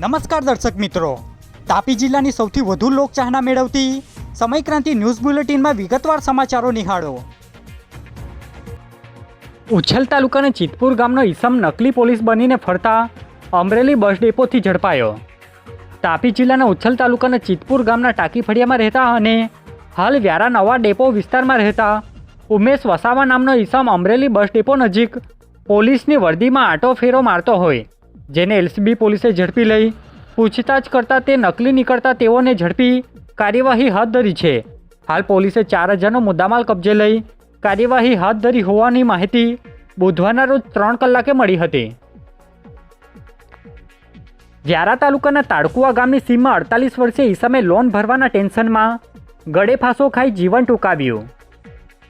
નમસ્કાર દર્શક મિત્રો. તાપી જિલ્લાની સૌથી વધુ લોકચાહના મેળવતી સમયક્રાંતિ ન્યૂઝ બુલેટિનમાં વિગતવાર સમાચારો નિહાળો. ઉછલ તાલુકાના ચિતપુર ગામનો ઈસમ નકલી પોલીસ બનીને ફરતા અમરેલી બસ ડેપોથી ઝડપાયો. તાપી જિલ્લાના ઉછલ તાલુકાના ચિતપુર ગામના ટાંકી ફળિયામાં રહેતા અને હાલ વ્યારા નવા ડેપો વિસ્તારમાં રહેતા ઉમેશ વસાવા નામનો ઈસમ અમરેલી બસ ડેપો નજીક પોલીસની વર્દીમાં આટો ફેરો મારતો હોય. જેને એલસીબી પોલીસે ઝડપી લઈ પૂછતાછ કરતા તે નકલી નીકળતા તેઓને ઝડપી કાર્યવાહી હાથ ધરી છે. હાલ પોલીસે ચાર હજારનો મુદ્દામાલ કબજે લઈ કાર્યવાહી હાથ ધરી હોવાની માહિતી બુધવારના રોજ ત્રણ કલાકે મળી હતી. વ્યારા તાલુકાના તાડકુવા ગામની સીમમાં અડતાલીસ વર્ષે ઈસમે લોન ભરવાના ટેન્શનમાં ગળે ફાંસો ખાઈ જીવન ટૂંકાવ્યું.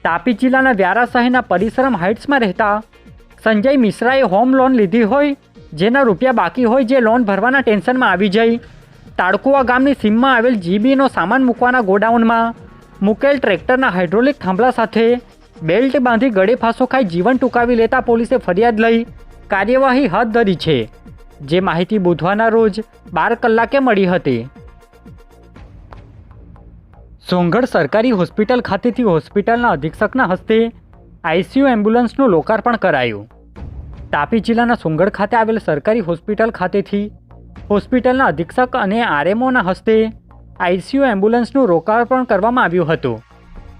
તાપી જિલ્લાના વ્યારા શહેરના પરિશ્રમ હાઇટ્સમાં રહેતા સંજય મિશ્રાએ હોમ લોન લીધી હોય જેના રૂપિયા બાકી હોય જે લોન ભરવાના ટેન્શનમાં આવી જઈ. તાડકુવા ગામની સીમમાં આવેલ જીબીનો સામાન મૂકવાના ગોડાઉનમાં મૂકેલ ટ્રેક્ટરના હાઇડ્રોલિક થાંભલા સાથે બેલ્ટ બાંધી ગળે ફાંસો ખાઈ જીવન ટૂંકાવી લેતા પોલીસે ફરિયાદ લઈ કાર્યવાહી હાથ ધરી છે, જે માહિતી બુધવારના રોજ બાર કલાકે મળી હતી. સોંગઢ સરકારી હોસ્પિટલ ખાતેથી હોસ્પિટલના અધિક્ષકના હસ્તે આઈસીયુ એમ્બ્યુલન્સનું લોકાર્પણ કરાયું. તાપી જિલ્લાના સુંગઢ ખાતે આવેલ સરકારી હોસ્પિટલ ખાતેથી હોસ્પિટલના અધિક્ષક અને આરએમઓના હસ્તે આઈસીયુ એમ્બ્યુલન્સનું રોકાણ કરવામાં આવ્યું હતું,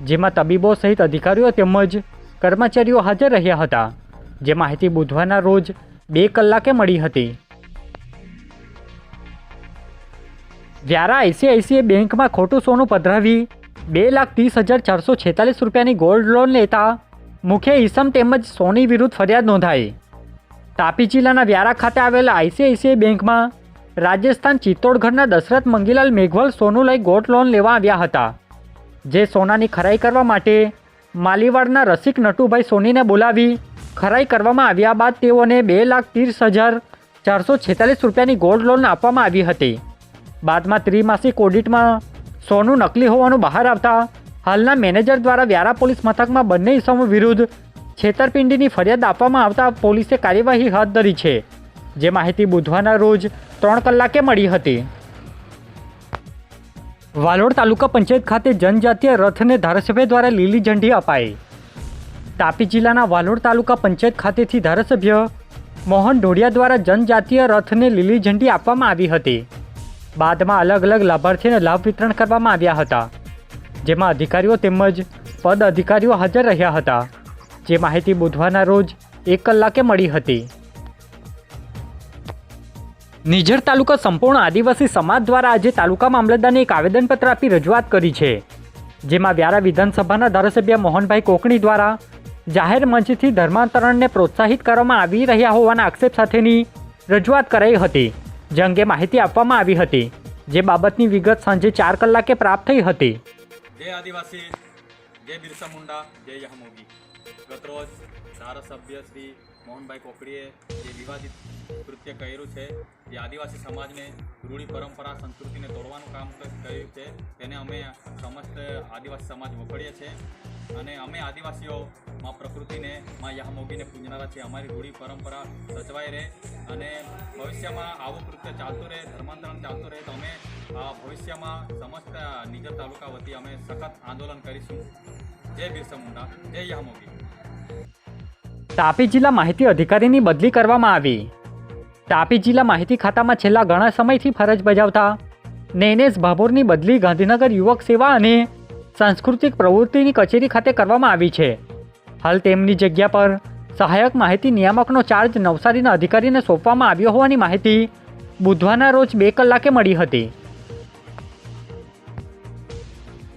જેમાં તબીબો સહિત અધિકારીઓ તેમજ કર્મચારીઓ હાજર રહ્યા હતા, જે માહિતી બુધવારના રોજ બે કલાકે મળી હતી. વ્યારા આઈસીઆઈસીઆઈ બેંકમાં ખોટું સોનું પધરાવી બે લાખ ત્રીસ હજાર ચારસો છેતાલીસ રૂપિયાની ગોલ્ડ લોન લેતા મુખ્ય ઈસમ તેમજ સોની વિરુદ્ધ ફરિયાદ નોંધાઈ. તાપી જિલ્લાના વ્યારા ખાતે આવેલા આઈસીઆઈસીઆઈ બેંકમાં રાજસ્થાન ચિત્તોડગઢના દશરથ મંગીલાલ મેઘવલ સોનું લઈ ગોલ્ડ લોન લેવા આવ્યા હતા. જે સોનાની ખરાઈ કરવા માટે માલીવાડના રસિક નટુભાઈ સોનીને બોલાવી ખરાઈ કરવામાં આવ્યા બાદ તેઓને બે લાખ ત્રીસ હજાર ચારસો છેતાલીસ રૂપિયાની ગોલ્ડ લોન આપવામાં આવી હતી. બાદમાં ત્રિમાસિક ઓડિટમાં સોનું નકલી હોવાનું બહાર આવતા હાલના મેનેજર દ્વારા વ્યારા પોલીસ મથકમાં બંને ઇસમો વિરુદ્ધ છેતરપિંડીની ફરિયાદ આપવામાં આવતા પોલીસે કાર્યવાહી હાથ ધરી છે. જે માહિતી બુધવારના રોજ ત્રણ કલાકે મળી હતી. વાલોડ તાલુકા પંચાયત ખાતે જનજાતીય રથને ધારાસભ્ય દ્વારા લીલી ઝંડી અપાઈ. તાપી જિલ્લાના વાલોડ તાલુકા પંચાયત ખાતેથી ધારાસભ્ય મોહન ઢોડિયા દ્વારા જનજાતીય રથને લીલી ઝંડી આપવામાં આવી હતી. બાદમાં અલગ અલગ લાભાર્થીને લાભ વિતરણ કરવામાં આવ્યા હતા. જેમાં અધિકારીઓ તેમજ પદ અધિકારીઓ હાજર રહ્યા હતા. જે માહિતી બુધવારના રોજ એક કલાકે મળી હતી. નિઝર તાલુકા સંપૂર્ણ આદિવાસી સમાજ દ્વારા આજે તાલુકા મામલતદારને એક આવેદનપત્ર આપી રજૂઆત કરી છે, જેમાં વ્યારા વિધાનસભાના ધારાસભ્ય મોહનભાઈ કોકણી દ્વારા જાહેર મંચથી ધર્માંતરણને પ્રોત્સાહિત કરવામાં આવી રહ્યા હોવાના આક્ષેપ સાથેની રજૂઆત કરાઈ હતી, જે અંગે માહિતી આપવામાં આવી હતી, જે બાબતની વિગત સાંજે ચાર કલાકે પ્રાપ્ત થઈ હતી. જય આદિવાસી, જય બિરસા મુંડા, જય યહમોગી. ગતરોજ ધારાસભ્ય શ્રી મોહનભાઈ કોકડીએ જે વિવાદિત કૃત્ય કર્યું છે, જે આદિવાસી સમાજને રૂઢી પરંપરા સંસ્કૃતિને તોડવાનું કામ કર્યું છે, તેને અમે સમસ્ત આદિવાસી સમાજ વખોડીએ છીએ અને અમે આદિવાસીઓમાં પ્રકૃતિને માં યહમોગીને પૂજનારા છે અમારી રૂઢી પરંપરા સચવાઈ રહે અને ભવિષ્યમાં આવું કૃત્ય ચાલતું રહે, ધર્માંતરણ ચાલતું રહે, તો અમે ભવિષ્યમાં સમસ્ત નિજર તાલુકા વતી અમે સખત આંદોલન કરીશું. જય બિરસા મુંડા, જય યહમોગી તાપી જિલ્લા માહિતી અધિકારીની બદલી કરવામાં આવી. તાપી જિલ્લા માહિતી ખાતામાં છેલ્લા ઘણા સમયથી ફરજ બજાવતા નૈનેશ ભાભોરની બદલી ગાંધીનગર યુવક સેવા અને સાંસ્કૃતિક પ્રવૃત્તિની કચેરી ખાતે કરવામાં આવી છે. હાલ તેમની જગ્યા પર સહાયક માહિતી નિયામકનો ચાર્જ નવસારીના અધિકારીને સોંપવામાં આવ્યો હોવાની માહિતી બુધવારના રોજ બે કલાકે મળી હતી.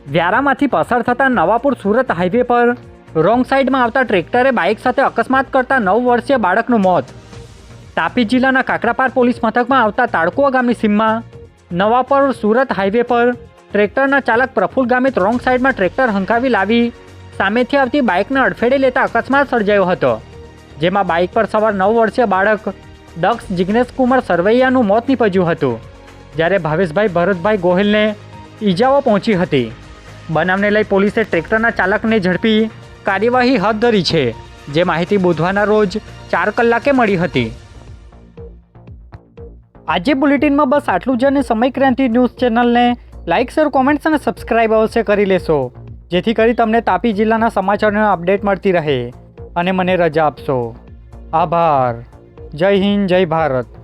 વ્યારામાંથી પસાર થતા નવાપુર સુરત હાઈવે પર રોંગ સાઈડમાં આવતા ટ્રેક્ટરે બાઇક સાથે અકસ્માત કરતા નવ વર્ષીય બાળકનું મોત. તાપી જિલ્લાના કાકરાપાર પોલીસ મથકમાં આવતા તાડકુવા ગામની સીમમાં નવાપર સુરત હાઈવે પર ટ્રેક્ટરના ચાલક પ્રફુલ ગામિત રોંગ સાઈડમાં ટ્રેક્ટર હંકાવી લાવી સામેથી આવતી બાઇકને અડફેડે લેતા અકસ્માત સર્જાયો હતો, જેમાં બાઇક પર સવાર નવ વર્ષીય બાળક દક્ષ જિગ્નેશ કુમાર સરવૈયાનું મોત નીપજ્યું હતું, જ્યારે ભાવેશભાઈ ભરતભાઈ ગોહિલને ઈજાઓ પહોંચી હતી. બનાવને લઈ પોલીસે ટ્રેક્ટરના ચાલકને ઝડપી કાર્યવાહી હાથ ધરી છે, જે માહિતી બુધવારના રોજ ચાર કલાકે મળી હતી. આજે બુલેટિનમાં બસ આટલું જ અને સમય ક્રાંતિ ન્યૂઝ ચેનલને લાઇક શેર, કોમેન્ટ્સ અને સબસ્ક્રાઇબ અવશ્ય કરી લેશો, જેથી કરી તમને તાપી જિલ્લાના સમાચારનો અપડેટ મળતી રહે. અને મને રજા આપશો. આભાર. જય હિન્દ, જય ભારત.